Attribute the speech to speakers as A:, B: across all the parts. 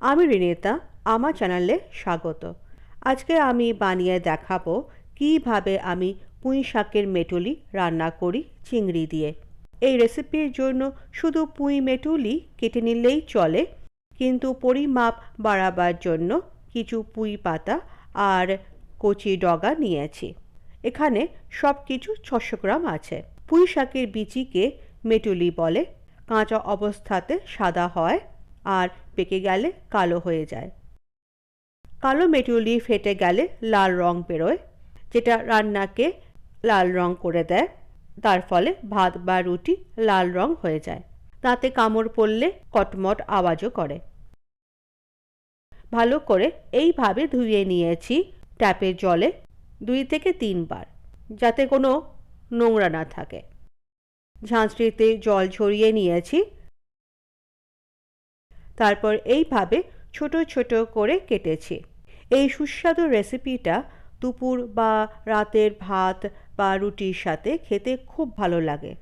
A: আমি রিনেতা, আমার চ্যানেলে স্বাগত। আজকে আমি বানিয়ে দেখাবো কীভাবে আমি পুঁই শাকের মেটুলি রান্না করি চিংড়ি দিয়ে। এই রেসিপির জন্য শুধু পুঁই মেটুলি কেটে নিলেই চলে, কিন্তু পরিমাপ বাড়াবার জন্য কিছু পুঁই পাতা আর কচি ডগা নিয়েছি। এখানে সব কিছু ছশো গ্রাম আছে। পুঁই শাকের বিচিকে মেটুলি বলে, কাঁচা অবস্থাতে সাদা হয়। আর পেকে গেলে কালো হয়ে যায়। কালো মেটুলি ফেটে গেলে লাল রং বেরোয়, যেটা রান্নাকে লাল রং করে দেয়। তার ফলে ভাত বা রুটি লাল রং হয়ে যায়। তাতে কামড় পড়লে কটমট আওয়াজও করে। ভালো করে এইভাবে ধুয়ে নিয়েছি ট্যাপের জলে দুই থেকে তিনবার, যাতে কোনো নোংরা না থাকে। ঝাঁঝরিতে জল ঝরিয়ে নিয়েছি। তারপর এইভাবে ছোট ছোট করে কেটেছি। এই সুস্বাদু রেসিপিটা দুপুর বা রাতের ভাত বা রুটির সাথে খেতে খুব ভালো লাগে।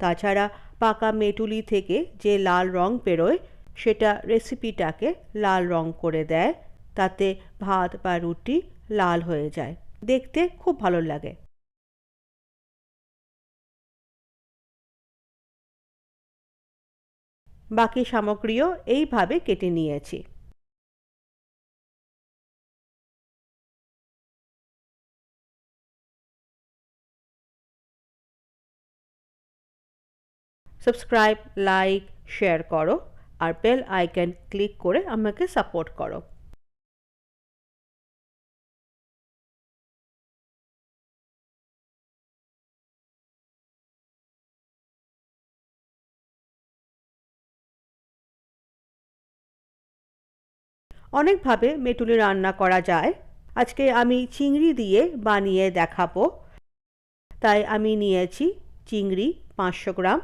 A: তাছাড়া পাকা মেটুলি থেকে যে লাল রং বেরোয়, সেটা রেসিপিটাকে লাল রং করে দেয়। তাতে ভাত বা রুটি লাল হয়ে যায়। দেখতে খুব ভালো লাগে। বাকি সামগ্রীও এইভাবে কেটে নিয়েছি। সাবস্ক্রাইব লাইক শেয়ার করো আর বেল আইকন ক্লিক করে আমাকে সাপোর্ট করো। অনেকভাবে মেটুলি রান্না করা যায়। আজকে আমি চিংড়ি দিয়ে বানিয়ে দেখাবো। তাই আমি নিয়েছি চিংড়ি পাঁচশো গ্রাম,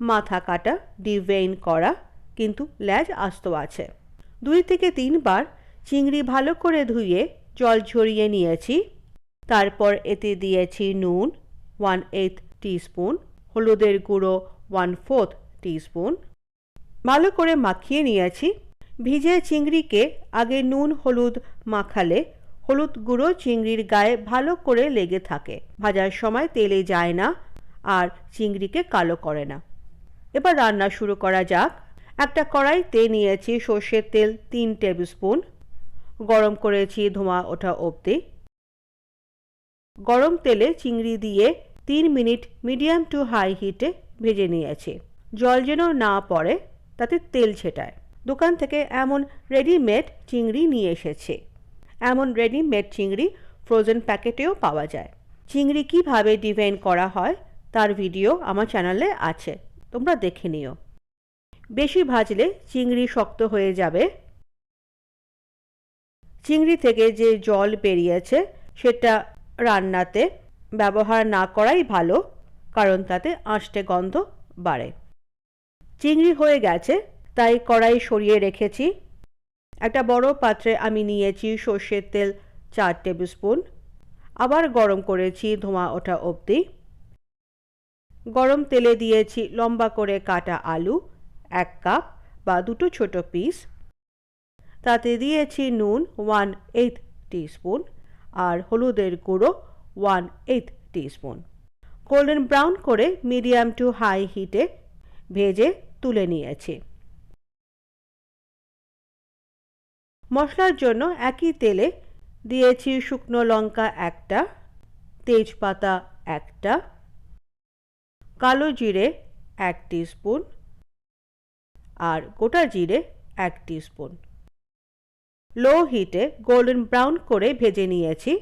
A: মাথা কাটা ডিভেইন করা, কিন্তু ল্যাজ আস্ত আছে। দুই থেকে তিনবার চিংড়ি ভালো করে ধুয়ে জল ঝরিয়ে নিয়েছি। তারপর এতে দিয়েছি নুন ওয়ান এইথ টিস্পুন, হলুদের গুঁড়ো ওয়ান ফোর্থ টিস্পুন। ভালো করে মাখিয়ে নিয়েছি। ভিজে চিংড়িকে আগে নুন, হলুদ মাখালে। হলুদ গুঁড়ো চিংড়ির গায়ে ভালো করে লেগে থাকে। ভাজার সময় তেলে যায় না আর চিংড়িকে কালো করে না। এবার রান্না শুরু করা যাক। একটা কড়াইতে নিয়েছি সর্ষের তেল তিন টেবিল স্পুন গরম করেছি ধোঁয়া ওঠা অবধি। গরম তেলে চিংড়ি দিয়ে তিন মিনিট মিডিয়াম টু হাই হিটে ভেজে নিয়েছি। জল যেন না পড়ে, তাতে তেল ছেটায়। দোকান থেকে এমন রেডিমেড চিংড়ি নিয়ে এসেছে। এমন রেডিমেড চিংড়ি ফ্রোজেন প্যাকেটেও পাওয়া যায়। চিংড়ি কীভাবে ডিভাইন করা হয় তার ভিডিও আমার চ্যানেলে আছে। তোমরা দেখে নিও। বেশি ভাজলে চিংড়ি শক্ত হয়ে যাবে। চিংড়ি থেকে যে জল বেরিয়েছে সেটা রান্নাতে ব্যবহার না করাই ভালো, কারণ তাতে আঁশটে গন্ধ বাড়ে। চিংড়ি হয়ে গেছে তাই কড়াই সরিয়ে রেখেছি। একটা বড় পাত্রে আমি নিয়েছি সর্ষের তেল চার টেবিল স্পুন আবার গরম করেছি ধোঁয়া ওঠা অবধি। গরম তেলে দিয়েছি লম্বা করে কাটা আলু, এক কাপ বা দুটো ছোট পিস। তাতে দিয়েছি নুন ওয়ান এইথ টিস্পুন আর হলুদের গুঁড়ো one eighth teaspoon. Golden brown করে মিডিয়াম টু হাই হিটে ভেজে তুলে নিয়েছি। মশলার জন্য একই তেলে দিয়েছি শুকনো লঙ্কা একটা, তেজপাতা একটা, কালো জিরে এক স্পুন আর গোটা জিরে এক স্পুন লো হিটে গোল্ডেন ব্রাউন করে ভেজে নিয়েছি।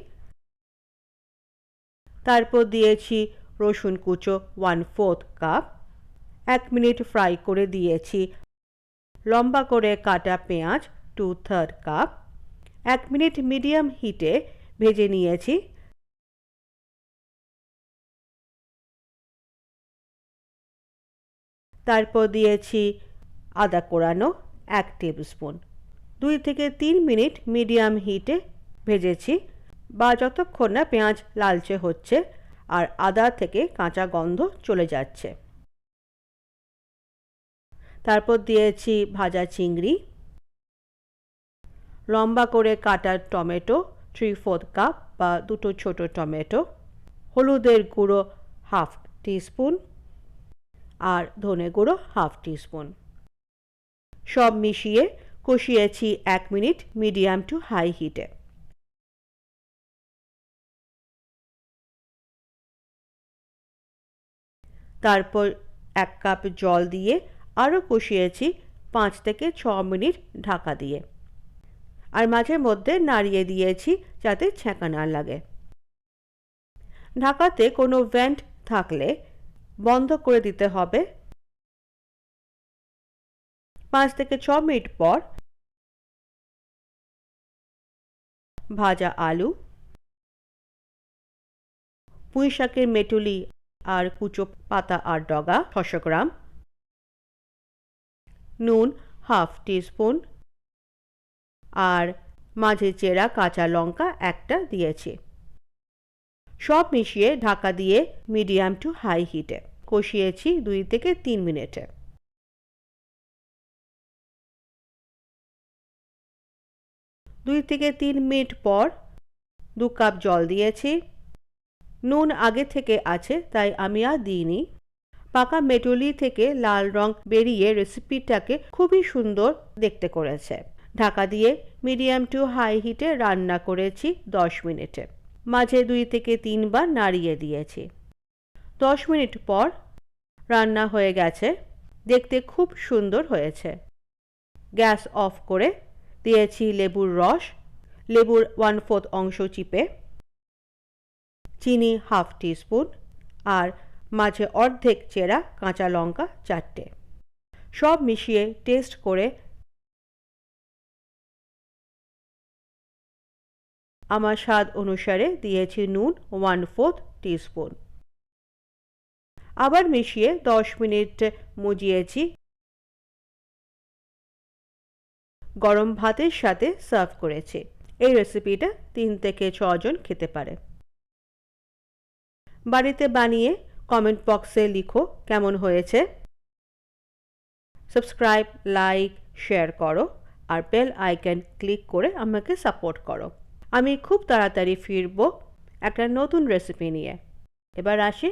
A: তারপর দিয়েছি রসুন কুচো ওয়ান ফোর্থ কাপ। এক মিনিট ফ্রাই করে দিয়েছি। লম্বা করে কাটা পেঁয়াজ টু থার্ড কাপ এক মিনিট মিডিয়াম হিটে ভেজে নিয়েছি। তারপর দিয়েছি আদা কোরানো এক টেবিল স্পুন দুই থেকে তিন মিনিট মিডিয়াম হিটে ভেজেছি বা যতক্ষণ না পেঁয়াজ লালচে হচ্ছে আর আদা থেকে কাঁচা গন্ধ চলে যাচ্ছে। তারপর দিয়েছি ভাজা চিংড়ি। লম্বা করে কাটা টমেটো থ্রি ফোর্থ কাপ বা দুটো ছোট টমেটো, হলুদের গুঁড়ো হাফ টিস্পুন আর ধনে গুঁড়ো হাফ টিস্পুন সব মিশিয়ে কষিয়েছি এক মিনিট মিডিয়াম টু হাই হিটে। তারপর এক কাপ জল দিয়ে আরও কষিয়েছি পাঁচ থেকে ছ মিনিট ঢাকা দিয়ে। আর মাঝে মধ্যে নাড়িয়ে দিয়েছি যাতে ছ্যাঁকা না লাগে। ঢাকাতে কোনো ভেন্ট থাকলে বন্ধ করে দিতে হবে। পাঁচ থেকে ছ মিনিট পর ভাজা আলু, পুঁই শাকের মেটুলি আর কুচো পাতা আর ডগা, ছশো গ্রাম, নুন হাফ টিস্পুন আর মাঝে চেরা কাঁচা লঙ্কা একটা দিয়েছি। সব মিশিয়ে ঢাকা দিয়ে মিডিয়াম টু হাই হিটে কষিয়েছি দুই থেকে তিন মিনিটে। দুই থেকে তিন মিনিট পর দু কাপ জল দিয়েছি। নুন আগে থেকে আছে, তাই আমি আর দিইনি। পাকা মেটুলি থেকে লাল রং বেরিয়ে রেসিপিটাকে খুবই সুন্দর দেখতে করেছে। ঢাকা দিয়ে মিডিয়াম টু হাই হিটে রান্না করেছি দশ মিনিটে। মাঝে দুই থেকে তিনবার নাড়িয়ে দিয়েছি। দশ মিনিট পর রান্না হয়ে গেছে। দেখতে খুব সুন্দর হয়েছে। গ্যাস অফ করে দিয়েছি লেবুর রস, লেবুর ওয়ান ফোর্থ অংশ চিপে, চিনি হাফ টিস্পুন আর মাঝে অর্ধেক চেরা কাঁচা লঙ্কা চারটে। সব মিশিয়ে টেস্ট করে আমার স্বাদ অনুসারে দিয়েছি নুন ওয়ান ফোর্থ টিস্পুন আবার মিশিয়ে দশ মিনিট মুজিয়েছি। গরম ভাতের সাথে সার্ভ করেছি। এই রেসিপিটা তিন থেকে ছজন খেতে পারে। বাড়িতে বানিয়ে কমেন্ট বক্সে লিখো কেমন হয়েছে। সাবস্ক্রাইব লাইক শেয়ার করো। আর বেল আইকন ক্লিক করে আমাকে সাপোর্ট করো। আমি খুব তাড়াতাড়ি ফিরব একটা নতুন রেসিপি নিয়ে। এবার আসি।